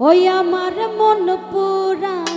ওই আমার মন পুরা।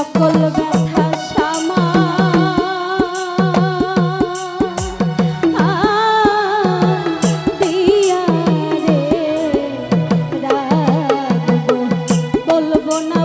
সকল ব্যথা সামা। দিয়া রে বলব না